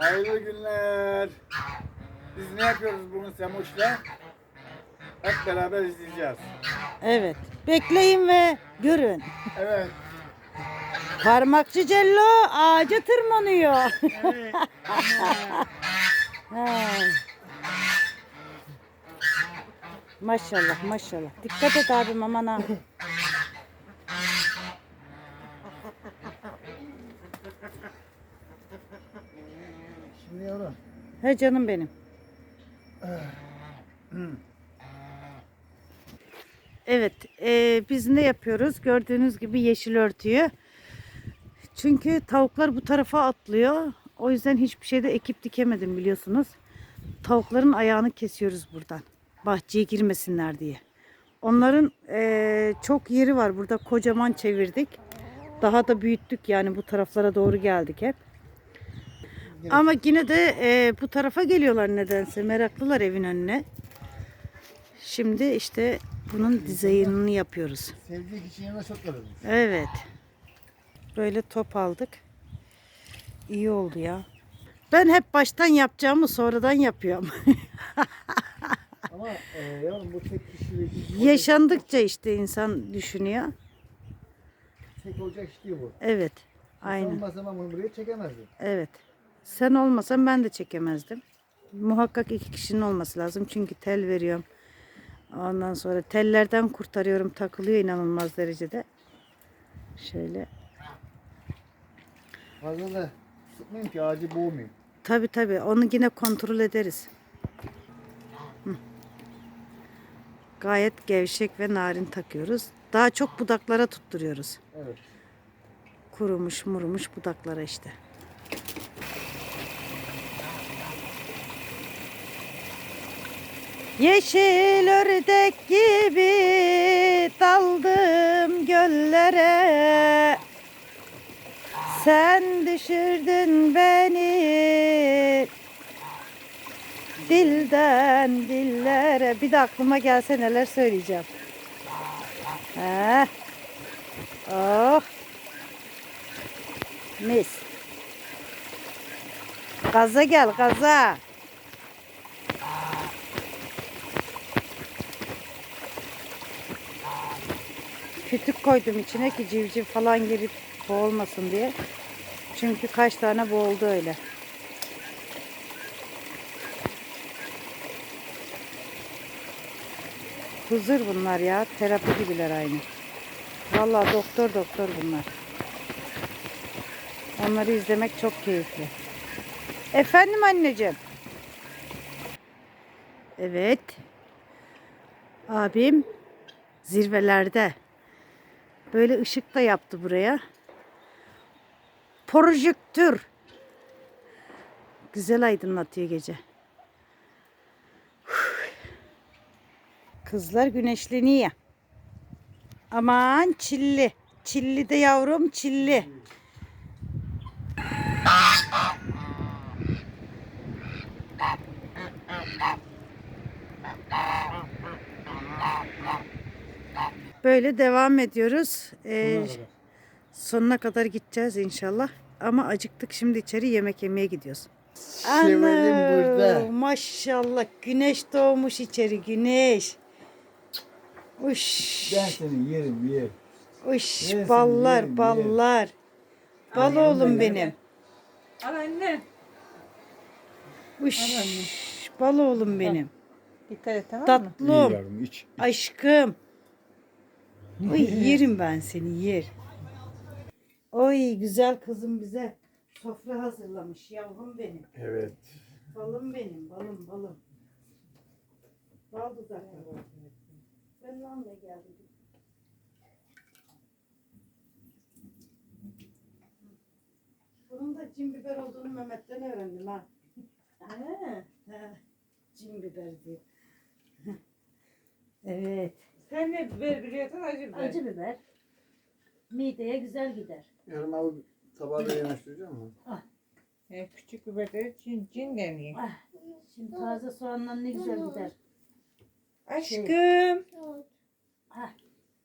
Hayırlı günler. Biz ne yapıyoruz bugün Semoş'la? Hep beraber izleyeceğiz. Evet. Bekleyin ve görün. Evet. Parmakçı Cello ağaca tırmanıyor. Evet. Maşallah maşallah. Dikkat et abim aman ha. Şimdi yavrum. He canım benim. Evet, e, biz ne yapıyoruz? Gördüğünüz gibi yeşil örtüyü. Çünkü tavuklar bu tarafa atlıyor. O yüzden hiçbir şeyde ekip dikemedim biliyorsunuz. Tavukların ayağını kesiyoruz buradan. Bahçeye girmesinler diye. Onların e, çok yeri var. Burada kocaman çevirdik. Daha da büyüttük yani bu taraflara doğru geldik hep. Ama yine de e, bu tarafa geliyorlar nedense. Meraklılar evin önüne. Şimdi işte bunun dizaynını yapıyoruz. Sevdiği kişinin yanına çok. Evet. Böyle top aldık. İyi oldu ya. Ben hep baştan yapacağımı sonradan yapıyorum. Ama e, yavrum bu tek kişilik. Yaşandıkça işte insan düşünüyor. Tek olacak iş değil bu. Evet. Aynen. Olmasa ben bunu buraya çekemezdim. Evet. Sen olmasan ben de çekemezdim. Muhakkak iki kişinin olması lazım. Çünkü tel veriyorum. Ondan sonra tellerden kurtarıyorum. Takılıyor inanılmaz derecede. Şöyle. Fazla da sıkmayayım ki ağacı boğmayayım. Tabi tabi onu yine kontrol ederiz. Hı. Gayet gevşek ve narin takıyoruz. Daha çok budaklara tutturuyoruz. Evet. Kurumuş murumuş budaklara işte. Yeşil ördek gibi daldım göllere Sen düşürdün beni Dilden dillere Bir de aklıma gelse neler söyleyeceğim Heh. Oh Mis. Gaza gel gaza. Kütük koydum içine ki civciv falan girip boğulmasın diye. Çünkü kaç tane boğuldu öyle. Huzur bunlar ya. Terapi gibiler aynı. Vallahi doktor doktor bunlar. Onları izlemek çok keyifli. Efendim anneciğim. Evet. Abim zirvelerde. Böyle ışık da yaptı buraya. Projektör. Güzel aydınlatıyor gece. Kızlar güneşleniyor. Aman çilli. Çilli de yavrum çilli. Böyle devam ediyoruz. Ee, sonuna kadar gideceğiz inşallah. Ama acıktık şimdi içeri yemek yemeye gidiyoruz. Şevalim Ana, burada. Maşallah güneş doğmuş içeri güneş. Uş. Ben seni yerim yerim. Uş Yesin, ballar yerim, ballar. Bal oğlum benim. Al anne. Uş bal oğlum benim. Dikkat et tamam mı? Tatlım. yavrum iç. Aşkım. Oy yerim ben seni yer. Oy güzel kızım bize sofra hazırlamış yavrum benim. Evet. Balım benim balım balım. Bal dudaklı. Ben lan da geldim. Bunun da cin biber olduğunu Mehmet'ten öğrendim ha. He, he. Cin biber diyor. evet. Sen ne biber biliyorsan acı biber. Acı biber. Mideye güzel gider. Yarın abi tabağı da yanaştıracağım mı? E, küçük biberleri cin, cin deniyor. Ah, şimdi taze soğanla ne güzel gider. Aşkım. Ah,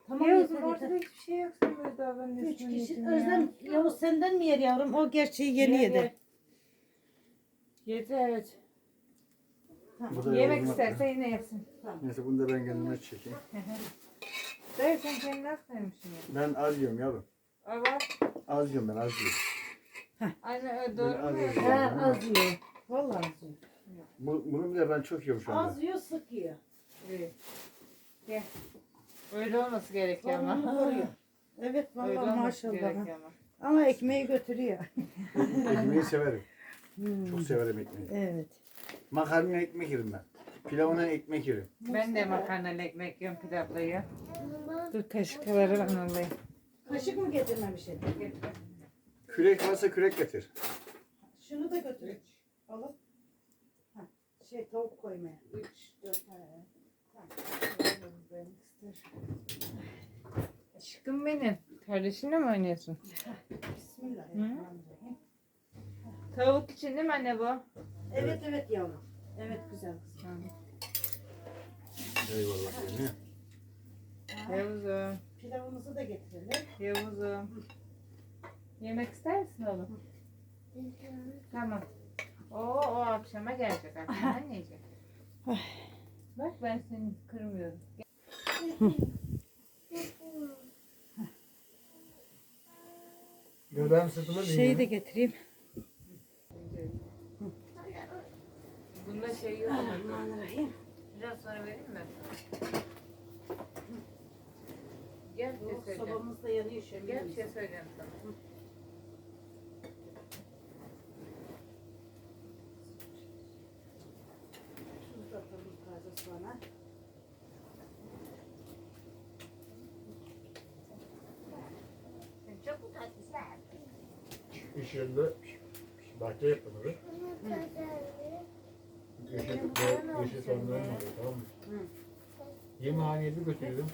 tamam Yavuz'um yeter ortada yeter. hiçbir şey yok sen böyle davranın Üç kişi. Özlem Yavuz senden mi yer yavrum? O gerçeği yeni Ye, yedi. ye. Yedi evet. Bu da Yemek isterse yine yesin. Neyse bunu da ben kendime çekeyim. Dayı sen kendin nasıl koymuşsun ya? Ben az yiyorum yavrum. Bak. Az yiyorum ben az yiyorum. Aynen öyle Ben doğru az mu? yiyorum. He az yiyor. Vallahi az yiyor. Bu, bunu bile ben çok yiyorum şu anda. Az yiyor sık yiyor. Evet. Gel. Öyle olması gerekiyor ama. Evet Öyle vallahi olması maşallah. gerekiyor ama. Ama ekmeği götürüyor. Ekmeği severim. Hmm, Çok severim ekmeği. Evet. Makarnaya ekmek yerim ben. Pilavına ekmek yerim. Ben de makarnalı ekmek yiyorum pilavla yiyorum. Dur kaşıkları ben alayım. Kaşık mı getirmemişsin? Kürek varsa kürek getir. Şunu da götür. Alıp. Ha, şey tavuk koymaya. Üç, dört tane. Aşkım benim. Kardeşinle mi oynuyorsun? Bismillahirrahmanirrahim. Tavuk için değil mi anne bu? Evet evet yavrum. Evet güzel kızım. Eyvallah yani. Yavuzum. Pilavımızı da getirelim. Yavuzum. Yemek ister misin oğlum? Tamam. O o akşama gelecek. Akşama ne yiyecek? Bak ben seni kırmıyorum. Göbeğim sırtıma Şeyi de getireyim. Bunda şey yok. Bismillahirrahmanirrahim. Biraz sonra vereyim mi? Gel bir şey Yok, söyleyeceğim. Sobamız da yanıyor şöyle. Gel bir şey söyleyeceğim sana. Tuz da atalım taze soğana. Çok mu tatlısın? İş yerinde bahçe yapılır. Yeşil, ve yeşil soğanların oluyor tamam mı? Yemekhaneye bir götürüyorum.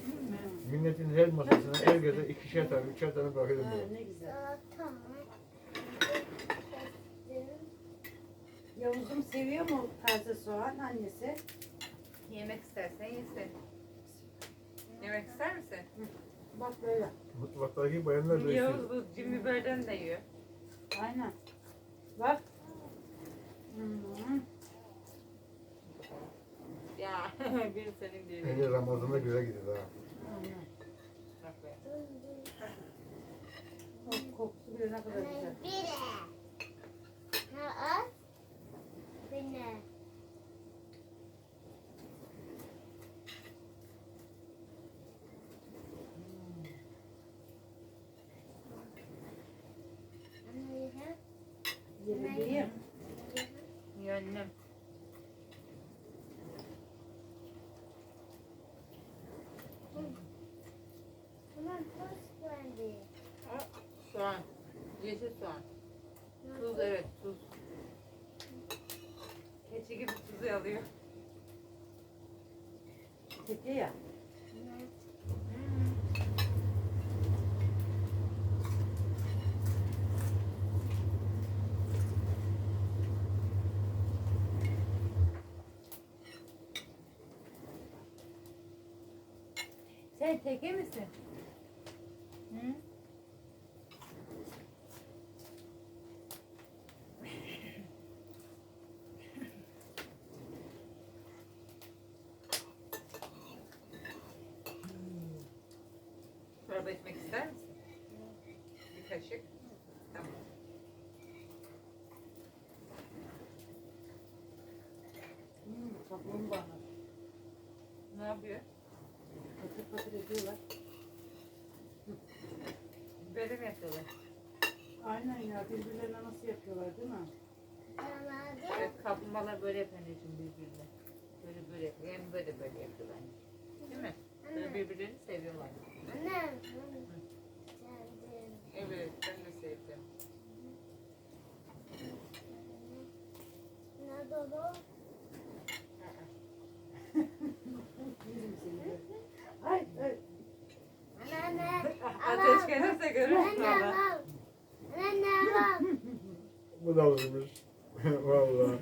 Milletin her masasına herkese ikişer tane, üçer tane bırakıyorum Ha, böyle. ne güzel. Yavuzum seviyor mu taze soğan annesi? Yemek istersen yesin. Yemek ister misin? Bak böyle. Mutfaktaki bayanlar böyle Yavuz bu cim biberden de yiyor. Aynen. Bak. Hmm. Ya bir senin diye. Beni Ramazan'a göre gidiyor ha. Bak be. Kok- Kokusu bile ne kadar güzel. İyi annem. Soğan. Yeşil soğan. Tuz evet tuz. Keçi gibi tuzu alıyor. Teke ya. Sen teke misin? Hı? Çorba içmek ister misin? Bir kaşık. Tamam. Hmm, kaplumbağa. Ne yapıyor? Patır patır ediyorlar. Böyle mi yapıyorlar? Aynen ya birbirlerine nasıl yapıyorlar değil mi? Evet, kaplumbağalar böyle yapıyor anneciğim birbirine. Böyle böyle yapıyor. Yani böyle böyle yapıyorlar. Değil mi? Böyle birbirlerini seviyorlar. Evet, ben de sevdim. Yerim gelirse görürüz sonra. Bu da vurmuş. Vallahi.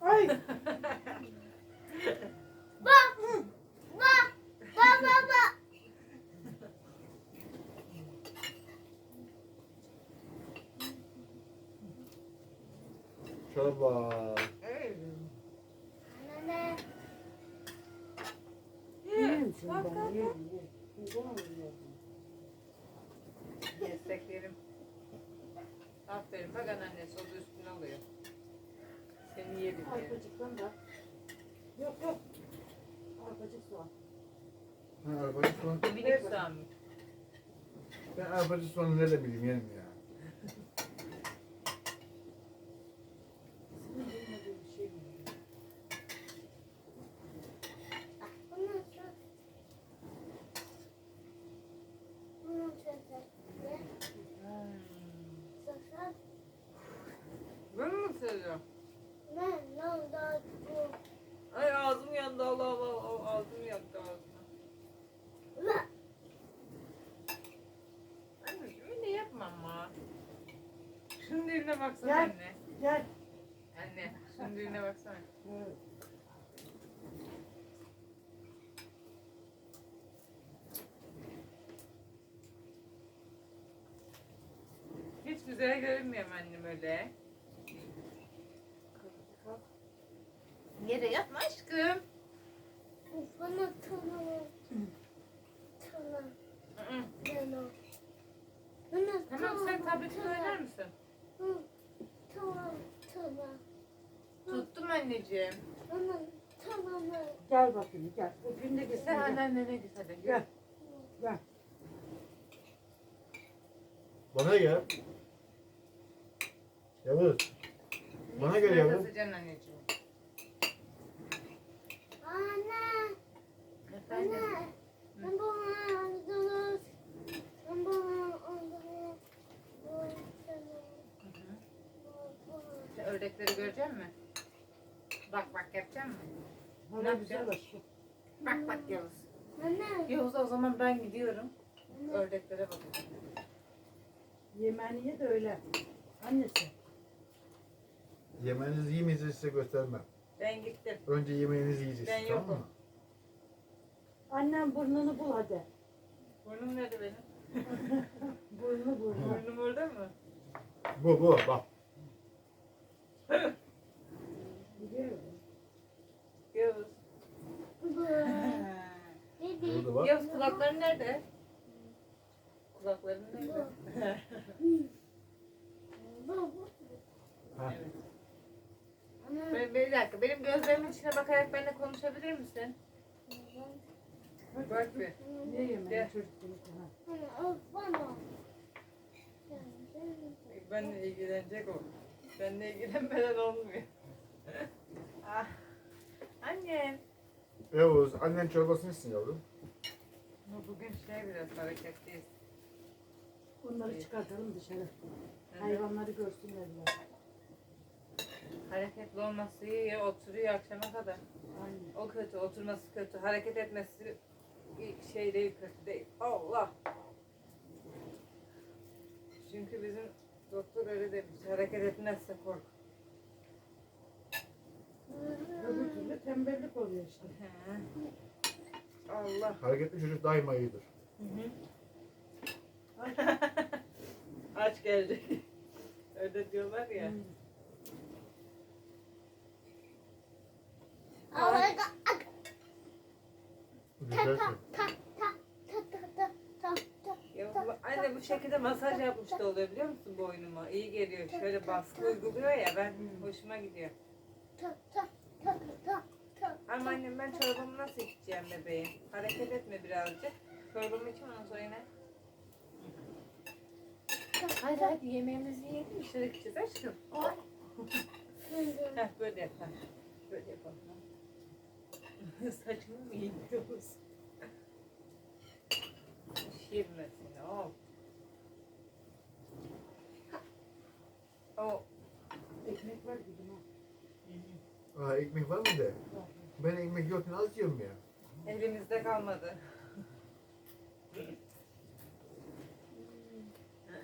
Ay. Bak. Bak. Bak bak bak. Çorba. Soğan. Ha, arpacık soğan. Minik soğan mı? Ben arpacık soğanı nerede bileyim yerim ya. Senin bilmediğin bir şey mi? Bunu çok. Bunu çok. Ne? Sakın. Bunu mu seviyorsun? Ne? Ne oldu? Bu. Ay ağzım yandı Allah Allah Allah ağzım yaktı ağzıma. Ulan. Anneciğim öyle yapma ama. Diline baksana Gel. anne. Gel. Anne diline baksana. Evet. Hiç güzel görünmüyor mu annem öyle. Yere yatma aşkım. Bana tamam. Tamam. Tamam. Bana Tamam sen tabletini oynar mısın? Hı. Tamam. Tamam. Tuttum anneciğim. Bana tamam. Gel bakayım gel. Öpün de gitsin. Sen Gel. anneannene git hadi. Gel. Gel. Bana gel. Yavuz. Bana gel yavrum. Yazacaksın anneciğim. Anne. Efendim. Anne. Ben bana aldınız. Ben aldınız. Sen ördekleri görecek misin? Bak bak yapacak mısın? Hava güzel aşkım. Bak bak Yavuz. Anne. Yavuz o zaman ben gidiyorum. Ördeklere bakacağım. Yemeğini ye de öyle. Annesi. Yemeğinizi yemeyeceğiz size göstermem. Ben gittim. Önce yemeğinizi yiyeceğiz. Ben tamam mı? yokum. Annem burnunu bul hadi. Burnum nerede benim? Burnu burnu. Burnum orada mı? Bu bu bak. Biliyorum. Burada bak. Yavuz kulakların nerede? Kulakların nerede? Ha. Bir, dakika benim gözlerimin içine bakarak benimle konuşabilir misin? Bak bir. Ne yemeği. Benle ilgilenecek o. Benle ilgilenmeden olmuyor. ah. Annem. Yavuz annen çorbasını içsin yavrum. Bu Bugün şey biraz hareketliyiz. Onları çıkartalım dışarı. Hayvanları görsünler biraz. Hareketli olması iyi, oturuyor akşama kadar. Aynen. O kötü, oturması kötü, hareket etmesi iyi şey değil, kötü değil. Allah! Çünkü bizim doktor öyle demiş, hareket etmezse kork. Öbür türlü tembellik oluyor işte. He. Allah! Hareketli çocuk daima iyidir. Aç gelecek. öyle diyorlar ya. Hmm. Ağlayın. Güzel Ta ta ta ta ta ta ta ta. Ya bu, anne bu şekilde masaj yapmış da oluyor biliyor musun boynuma? İyi geliyor. Şöyle baskı uyguluyor ya ben hoşuma gidiyor. Ama annem ben çorbamı nasıl içeceğim bebeğim? Hareket etme birazcık. Çorbamı içme ondan sonra yine. Hadi hadi yemeğimizi yiyelim dışarı gideceğiz aşkım. Heh böyle yap. heh. Böyle yapalım. Saçımı mı yiyoruz? Şişirmesin. Oh. Oh. Ekmek var gibi. Aa, ekmek var mı de? Ben ekmek yokken az yiyorum ya. Elimizde kalmadı.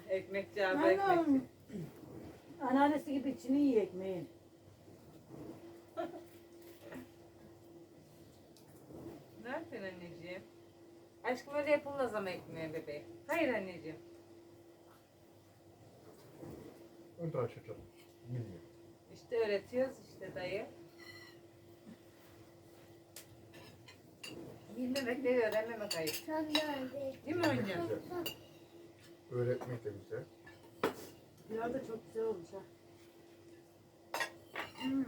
Ekmekçi abi Anam. ekmekçi. Anneannesi gibi içini yiyor ekmeğin. Ne yapıyorsun anneciğim? Aşkım öyle yapılmaz ama ekmeğe bebeğim. Hayır anneciğim. Ön taraf çocuk. Bilmiyorum. İşte öğretiyoruz işte dayı. Bilmemekle öğrenmemek ayıp. Sen nerede? Değil mi anne? Öğretmek de güzel. Pilav da çok güzel olmuş ha. Hmm.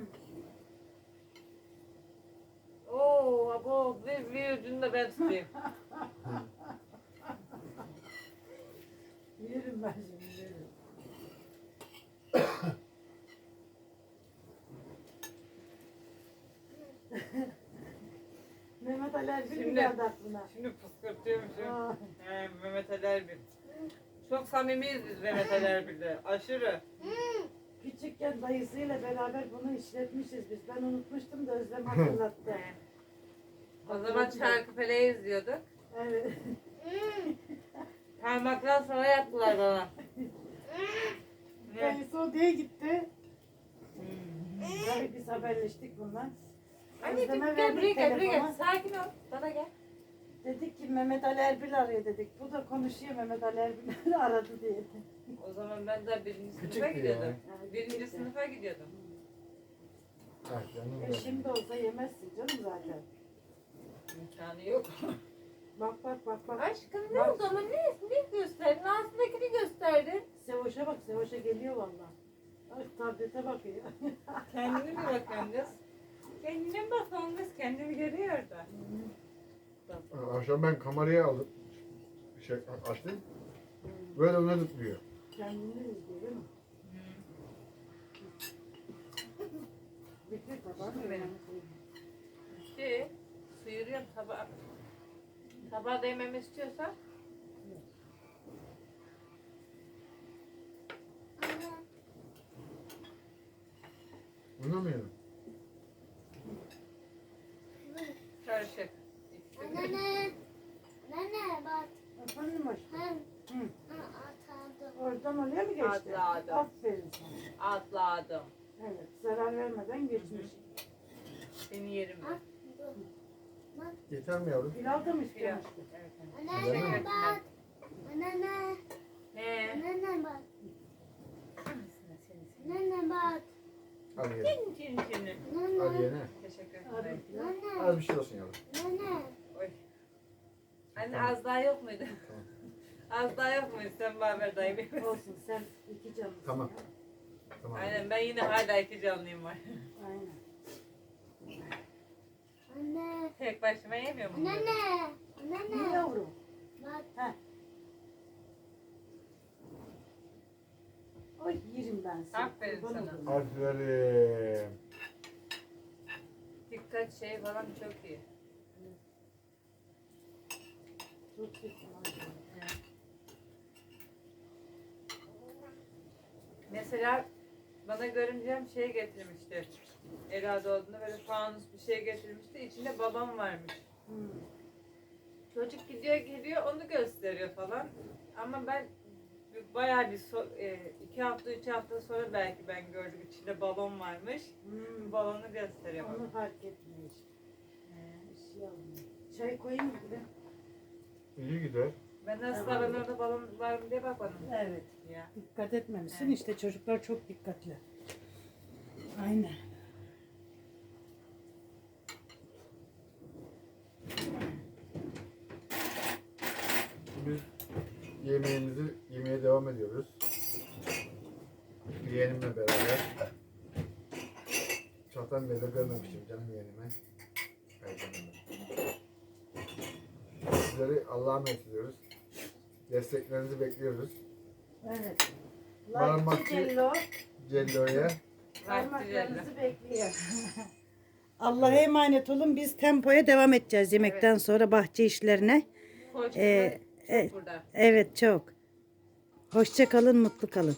Oo, abo bir, bir ucunu da ben tutayım. Yerim ben şimdi mi Şimdi- geldi aklına? Şimdi fıskırtıyormuşum. Aa, He, Mehmet Ali Erbil. Çok samimiyiz biz Mehmet Ali Erbil'le. Aşırı. Küçükken dayısıyla beraber bunu işletmişiz biz. Ben unutmuştum da Özlem hatırlattı. He. O zaman Çarkıfele'yi izliyorduk. evet. Parmaktan sonra yaptılar bana. Ne? Dayısı odaya gitti. Tabii biz haberleştik bundan. Anneciğim Özlem'e gel buraya verdik gel buraya gel. telefonu. Sakin ol. Bana gel. Dedik ki Mehmet Ali Erbil arıyor dedik. Bu da konuşuyor Mehmet Ali Erbil aradı diye. O zaman ben de birinci sınıfa Küçüktü gidiyordum. yani. Birinci sınıfa gidiyordum. Ha, canım E benim. şimdi olsa yemezsin canım zaten. İmkanı yok. Bak bak bak bak. Aşkım ne oldu ama ne, ne gösterdin? Ağzındakini gösterdin. Sevoş'a bak Sevoş'a geliyor valla. Ay tablete bakıyor. Kendine mi bakıyorsun kız? Kendine bakıyorsun kız? Kendini görüyor da. Akşam ben kamerayı aldım. Şey açtım. Böyle ona tutmuyor. Kendini izliyor değil mi? Bitir tabağı. Şimdi benim. Şey, sıyırıyorum tabağı. Tabağa değmemi istiyorsan. Bunu mu yiyorum? Karışık. Anne. Anne bak. Efendim aşkım. Hem Hı. atardım. Oradan oraya mı geçti? Atladım. Aferin sana. Atladım. Evet zarar vermeden geçmiş. Seni yerim ben. Yeter mi yavrum? Pilav da mı Pilav. aşkım? Evet. Anne bak. Anne. Ne? Anne bak. Seni Anne bak. Al ye. Senin için seni. Al Anne. ye ne? Teşekkür ederim. pilav. Anne. Az bir şey olsun yavrum. Anne. Oy. Anne az daha yok muydu? Az daha yok muydu? Sen bana ver dayı bir. Olsun sen iki canlısın. Tamam. ya. Tamam. Aynen ben yine hala iki canlıyım var. Aynen. Anne. Tek başıma yemiyor mu? Anne. Ne Anne. yavrum? Bak. Heh. Oy yerim ben seni. Aferin kurban sana. olurum. Aferin. Dikkat şey falan çok iyi. Çok iyisin aşkım. Mesela bana görümcem şey getirmişti. Ela doğduğunda böyle fanus bir şey getirmişti. İçinde babam varmış. Hmm. Çocuk gidiyor geliyor onu gösteriyor falan. Ama ben bayağı bir so- e, iki hafta üç hafta sonra belki ben gördüm içinde balon varmış. Hmm. Balonu gösteriyor bana. Onu fark etmiyor işte. Bir şey. Çay koyayım mı? İyi gider. Ben ben orada balon var mı diye bakmadım. Evet. Ya. Dikkat etmemişsin. Evet. İşte çocuklar çok dikkatli. Aynen. Biz yemeğimizi yemeye devam ediyoruz. Yeğenimle beraber. Çatan beri de görmemiştim canım yeğenime. Ay canım benim. Sizleri Allah'a emanet ediyoruz. Desteklerinizi bekliyoruz. Evet. Parmakçı- Like'çı Cello Cello'ya parmaklarınızı bekliyor. Allah'a emanet olun. Biz tempoya devam edeceğiz yemekten sonra bahçe işlerine. Koç Ee, çok evet. burada. Evet çok. Hoşça kalın, mutlu kalın.